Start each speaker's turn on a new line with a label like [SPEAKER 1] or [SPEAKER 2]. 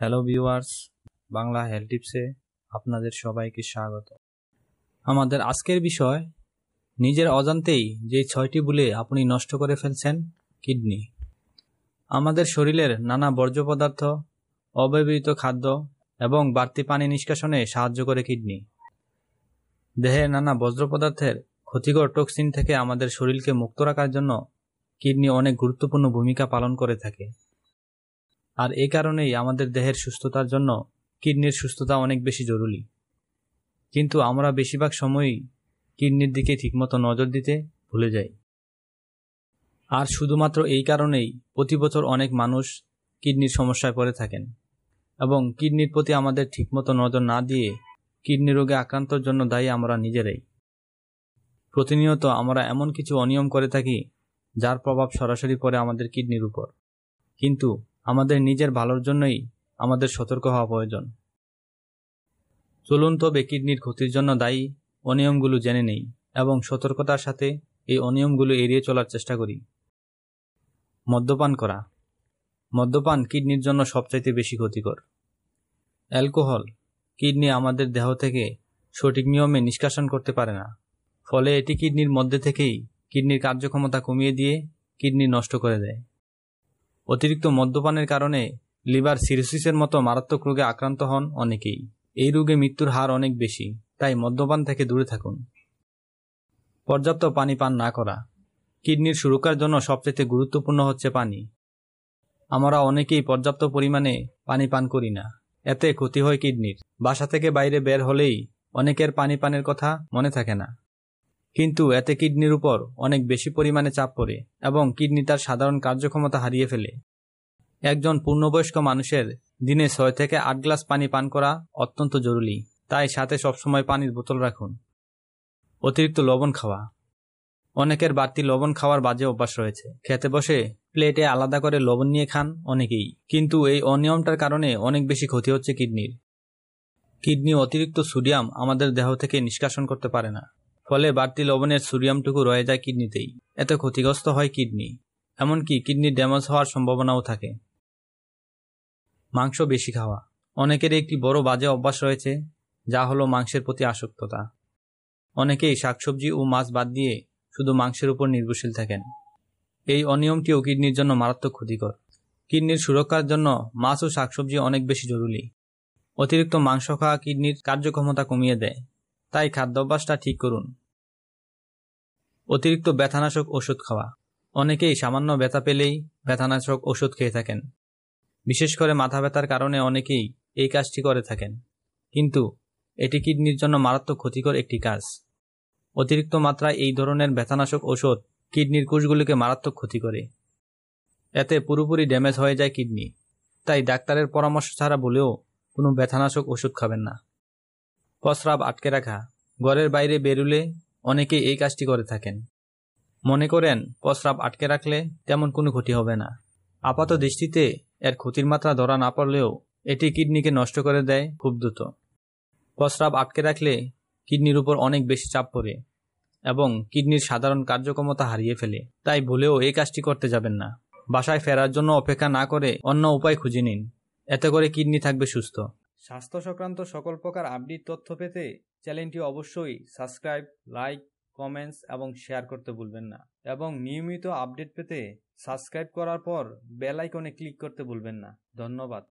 [SPEAKER 1] Hello viewers, Bangla health টিপসে আপনাদের সবাইকে স্বাগত। আমাদের আজকের বিষয়, নিজের অজান্তেই যে ছয়টি ভুলে আপনি নষ্ট করে ফেলছেন, কিডনি। আমাদের শরীরের নানা বর্জ্য পদার্থ, অব্যবহৃত খাদ্য এবং বাড়তি পানি নিষ্কাশনে সাহায্য করে কিডনি। দেহের নানা বজ্র পদার্থের ক্ষতিকর টক্সিন থেকে আমাদের শরীরকে মুক্ত রাখার জন্য কিডনি অনেক গুরুত্বপূর্ণ ভূমিকা পালন করে থাকে। আর এই কারণেই আমাদের দেহের সুস্থতার জন্য কিডনির সুস্থতা অনেক বেশি জরুরি। কিন্তু আমরা বেশিরভাগ সময়ই কিডনির দিকে ঠিকমতো নজর দিতে ভুলে যাই। আর শুধুমাত্র এই কারণেই প্রতি বছর অনেক মানুষ কিডনির সমস্যায় পড়ে থাকেন এবং কিডনির প্রতি আমাদের ঠিকমতো নজর না দিয়ে কিডনি রোগে আক্রান্তর জন্য দায়ী আমরা নিজেরাই। প্রতিনিয়ত আমরা এমন কিছু অনিয়ম করে থাকি, যার প্রভাব সরাসরি পড়ে আমাদের কিডনির উপর। কিন্তু আমাদের নিজের ভালোর জন্যই আমাদের সতর্ক হওয়া প্রয়োজন। চলুন তবে কিডনির ক্ষতির জন্য দায়ী অনিয়মগুলো জেনে নেই এবং সতর্কতার সাথে এই অনিয়মগুলো এড়িয়ে চলার চেষ্টা করি। মদ্যপান করা। মদ্যপান কিডনির জন্য সবচাইতে বেশি ক্ষতিকর। অ্যালকোহল। কিডনি আমাদের দেহ থেকে সঠিক নিয়মে নিষ্কাশন করতে পারে না। ফলে এটি কিডনির মধ্যে থেকেই কিডনির কার্যক্ষমতা কমিয়ে দিয়ে কিডনি নষ্ট করে দেয়। অতিরিক্ত মদ্যপানের কারণে লিভার সিরোসিসের মতো মারাত্মক রোগে আক্রান্ত হন অনেকেই। এই রোগে মৃত্যুর হার অনেক বেশি, তাই মদ্যপান থেকে দূরে থাকুন। পর্যাপ্ত পানি পান না করা। কিডনির সুরক্ষার জন্য সবচেয়ে গুরুত্বপূর্ণ হচ্ছে পানি। আমরা অনেকেই পর্যাপ্ত পরিমাণে পানি পান করি না। এতে ক্ষতি হয় কিডনির। বাসা থেকে বাইরে বের হলেই অনেকের পানি পানের কথা মনে থাকে না। কিন্তু এতে কিডনির উপর অনেক বেশি পরিমাণে চাপ পড়ে এবং কিডনি তার সাধারণ কার্যক্ষমতা হারিয়ে ফেলে। একজন পূর্ণবয়স্ক মানুষের দিনে ছয় থেকে আট গ্লাস পানি পান করা অত্যন্ত জরুরি, তাই সাথে সবসময় পানির বোতল রাখুন। অতিরিক্ত লবণ খাওয়া। অনেকের বাড়তি লবণ খাওয়ার বাজে অভ্যাস রয়েছে। খেতে বসে প্লেটে আলাদা করে লবণ নিয়ে খান অনেকেই, কিন্তু এই অনিয়মটার কারণে অনেক বেশি ক্ষতি হচ্ছে কিডনির। কিডনি অতিরিক্ত সোডিয়াম আমাদের দেহ থেকে নিষ্কাশন করতে পারে না। ফলে বাড়তি লবণের সোডিয়ামটুকু রয়ে যায় কিডনিতেই। এতে ক্ষতিগ্রস্ত হয় কিডনি। এমনকি কিডনি ড্যামেজ হওয়ার সম্ভাবনাও থাকে। মাংস বেশি খাওয়া। অনেকের একটি বড় বাজে অভ্যাস রয়েছে, যা হলো মাংসের প্রতি আসক্ততা। অনেকেই শাকসবজি ও মাছ বাদ দিয়ে শুধু মাংসের উপর নির্ভরশীল থাকেন। এই অনিয়মটিও কিডনির জন্য মারাত্মক ক্ষতিকর। কিডনির সুরক্ষার জন্য মাছ ও শাকসবজি অনেক বেশি জরুরি। অতিরিক্ত মাংস খাওয়া কিডনির কার্যক্ষমতা কমিয়ে দেয়। তাই খাদ্যাভ্যাসটা ঠিক করুন। অতিরিক্ত ব্যথানাশক ওষুধ খাওয়া। অনেকেই সামান্য ব্যথা পেলেই ব্যথানাশক ওষুধ খেয়ে থাকেন। বিশেষ করে মাথা ব্যথার কারণে অনেকেই এই কাজটি করে থাকেন। কিন্তু এটি কিডনির জন্য মারাত্মক ক্ষতিকর একটি কাজ। অতিরিক্ত মাত্রায় এই ধরনের ব্যথানাশক ওষুধ কিডনির কোষগুলিকে মারাত্মক ক্ষতি করে। এতে পুরোপুরি ড্যামেজ হয়ে যায় কিডনি। তাই ডাক্তারের পরামর্শ ছাড়া বলেও কোনো ব্যথানাশক ওষুধ খাবেন না। প্রস্রাব আটকে রাখা, ঘরের বাইরে বেরুলে অনেকেই এই কাজটি করে থাকেন। মনে করেন প্রস্রাব আটকে রাখলে তেমন কোনো ক্ষতি হবে না। আপাত দৃষ্টিতে এর ক্ষতির মাত্রা ধরা না পড়লেও এটি কিডনিকে নষ্ট করে দেয় খুব দ্রুত। প্রস্রাব আটকে রাখলে কিডনির উপর অনেক বেশি চাপ পড়ে এবং কিডনির সাধারণ কার্যক্ষমতা হারিয়ে ফেলে। তাই ভুলেও এই কাজটি করতে যাবেন না। বাসায় ফেরার জন্য অপেক্ষা না করে অন্য উপায় খুঁজে নিন। এতে করে কিডনি থাকবে সুস্থ। স্বাস্থ্য সংক্রান্ত সকল প্রকার আপডেট তথ্য পেতে চ্যানেলটি অবশ্যই সাবস্ক্রাইব, লাইক, কমেন্টস এবং শেয়ার করতে ভুলবেন না। এবং নিয়মিত আপডেট পেতে সাবস্ক্রাইব করার পর বেল আইকনে ক্লিক করতে ভুলবেন না। ধন্যবাদ।